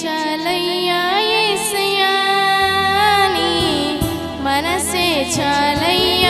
చాలయ్యా యేసయ్యా నీ మనసే చాలయ్యా